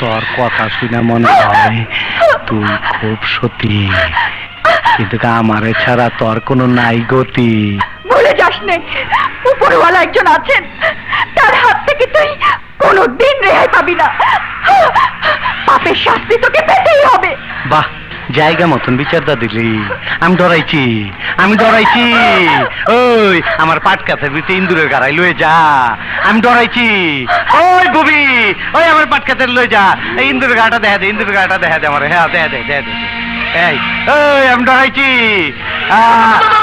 তোর কথা শুনে মনে হয় তুই খুব সতী। কিন্তু আমার ছাড়া তোর কোনো নাই গতি। বলে যাস নে উপরওয়ালা একজন আছেন। তার হাত থেকে তুই কোনো দিন রেহাই পাবি না। পাপের শাস্তি তোকে পেতেই হবে। বাহ জায়গা মতন বিচারটা দিলি। আমি ডরাইছি আমি ডরাইছি। ওই, আমার পাট কাছের ভিতরে ইন্দুরের গাড়াই লয়ে যা। আমি ডরাইছি। ওই ববি, ওই আমার পাট কাছের লয়ে যা। এই ইন্দুরের গাড়াটা দেখা দে, ইন্দুরের গাড়াটা দেখা দে আমার। হ্যাঁ দেখা দে দেখা দে এই, ওই, আমি ডরাইছি। আহো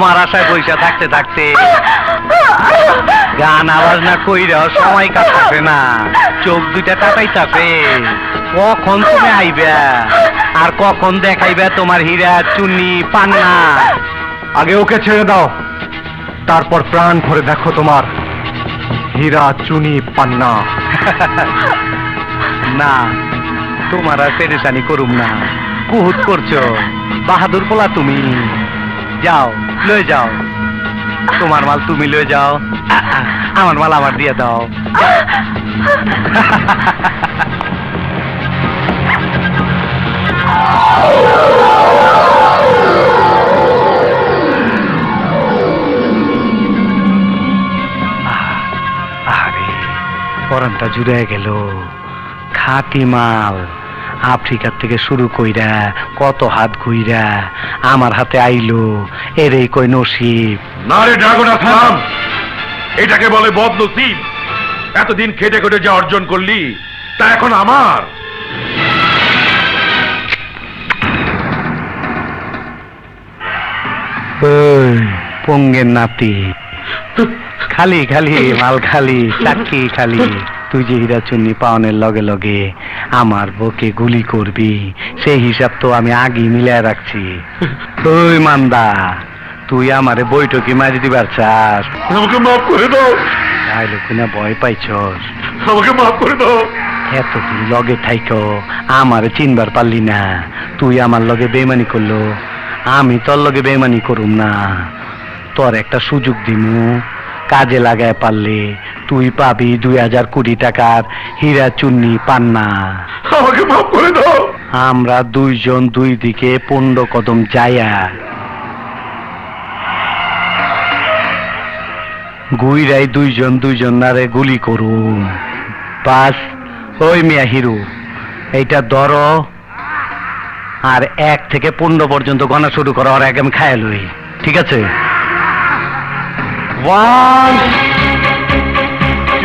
তোমার আশায় পয়সা থাকতে থাকতে গান আওয়াজ না কইরাও সময় কাটাবে না। চোখ দুইটা কাটাইতাছে কখন তুমি আইবা? আর কখন দেখাইবা তোমার হীরা চুনি পান্না? আগে ওকে ছেড়ে দাও। তারপর প্রাণ ভরে দেখো তোমার হীরা চুনি পান্না। না তোমার আর পেরেশানি করুম না। কুহুত করছ। বাহাদুর পোলা তুমি। যাও। লয়ে যাও। তোমার মাল তুমি লয়ে যাও। আমার মাল আমার দিয়ে দাও। পরানটা জুড়ে গেল। খাটি মাল। আফ্রিকার থেকে শুরু কইরা কত হাত ঘুইরা আমার হাতে আইলো এরেই কই নসিব। না রে ড্রাগন আসলাম এটাকে বলে বদনসিব। এতদিন খেটে খেটে যা অর্জন করলি তা এখন আমার। পঙ্গের নাতি খালি খালি মাল খালি চাকি খালি। তুই যে হীরা চুন্নি পাওনের লগে লগে আমার বুকে গুলি করবি সেই হিসাব তো আমি আগেই মিলায় রাখছি। ওই মান্দা তুই আমারে বৈঠকি মারি দিবার চাস। আমাকে মাফ করে দাও। তাই লোকুনা ভয় পাইছস। আমাকে মাফ করে দাও। এতদিন লগে থাইকো আমারে চিনবার পারলি না। তুই আমার লগে বেমানি করল আমি তোর লগে বেমানি করুম না। তোর একটা সুযোগ দিমু কাজে লাগায় পারলে তুই পাবি দুই হাজার কোটি টাকার হীরা চুন্নি পান্না। আমাকে মাফ করে দাও। আমরা দুইজন দুই দিকে পণ্ড কদম যায়া গুইরাই দুইজন দুইজন নারে গুলি করুন। বাস ওই মিয়া হিরু এইটা ধর। আর এক থেকে পনেরো পর্যন্ত গণা শুরু করো আর এক আমি খায় লই। ঠিক আছে? One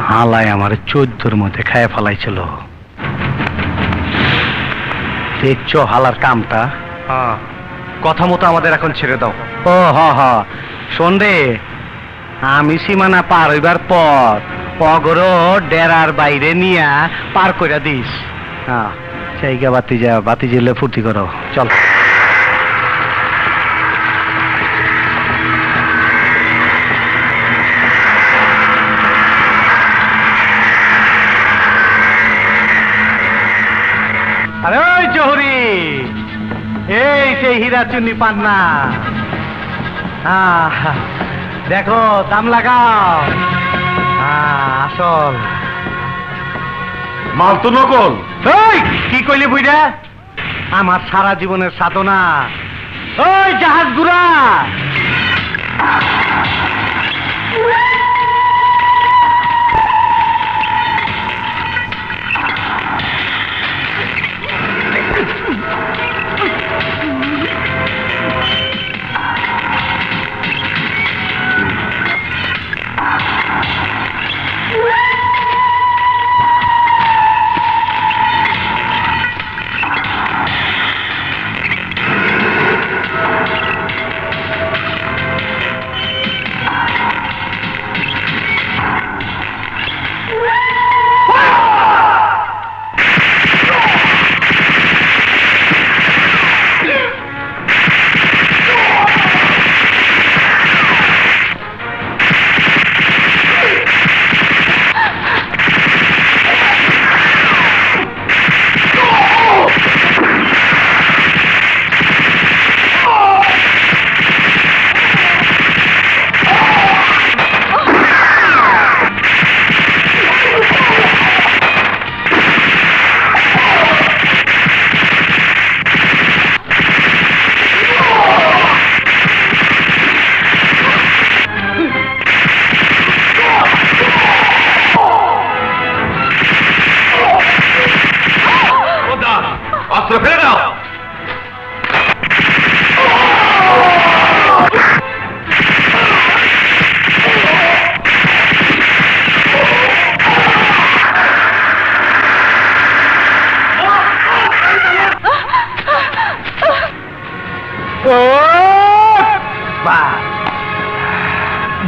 হালাই আমার চোদ্দোর মধ্যে খায় ফেলাইছিল। দেখছ হালার কামটা। হ্যাঁ কথা মতো আমাদের এখন ছেড়ে দাও। ও হ হ। শোন রে আমি সীমানা পার হইবার পর অগর ডেরার বাইরে নিয়া পার কইরা দিস। হ্যাঁ জায়গা বাতি যা বাতি জেলে ফুর্তি করো। চল। জহুরি। এই সেই হীরা চুন্নি পান্না। দেখো দাম লাগাও। আহ, আসল। মাল তো নকল। এই কি কইলি বুইরা আমার সারা জীবনের সাধনা। ওই জাহাজ গুড়া অস্ত্র ফেলে দাও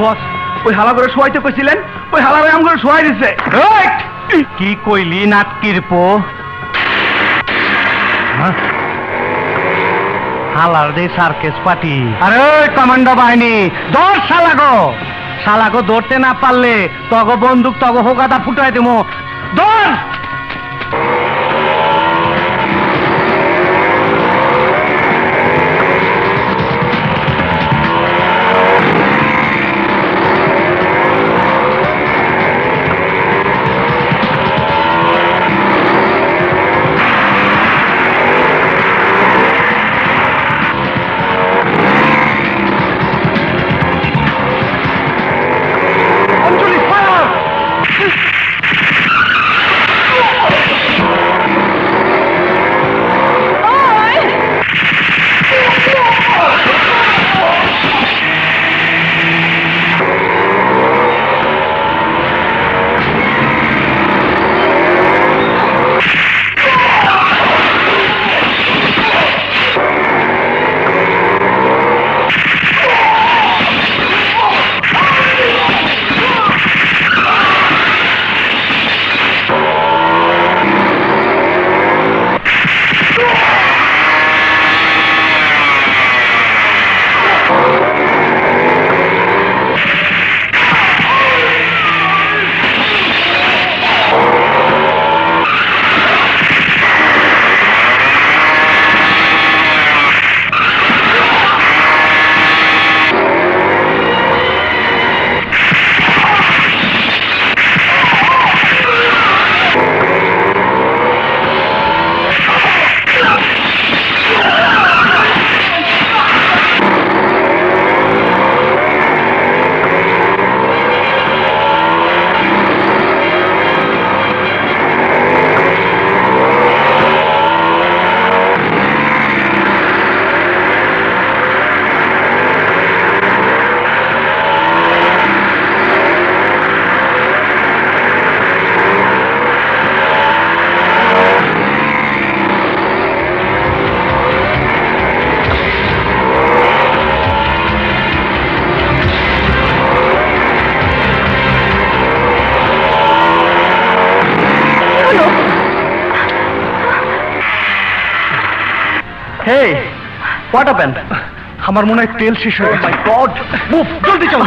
বস ওই হালা করে শোয়াইতে কইছিলেন? ওই হালা আমগুলো শোয়াই দিছে। কি কইলি নাটকির পো? হালার দে সার্কেস পার্টি। আরে ওই কমান্ডো বাহিনী দর শালাগো। শালাগো ধরতে না পারলে তগো বন্দুক, তগো হোকাটা ফুটাই দেবো। ধর হেই হোয়াট হ্যাপেন্ড আমার মনে হয় তেল শেষ হয়ে গেছে। গড মুভ জলদি চলো।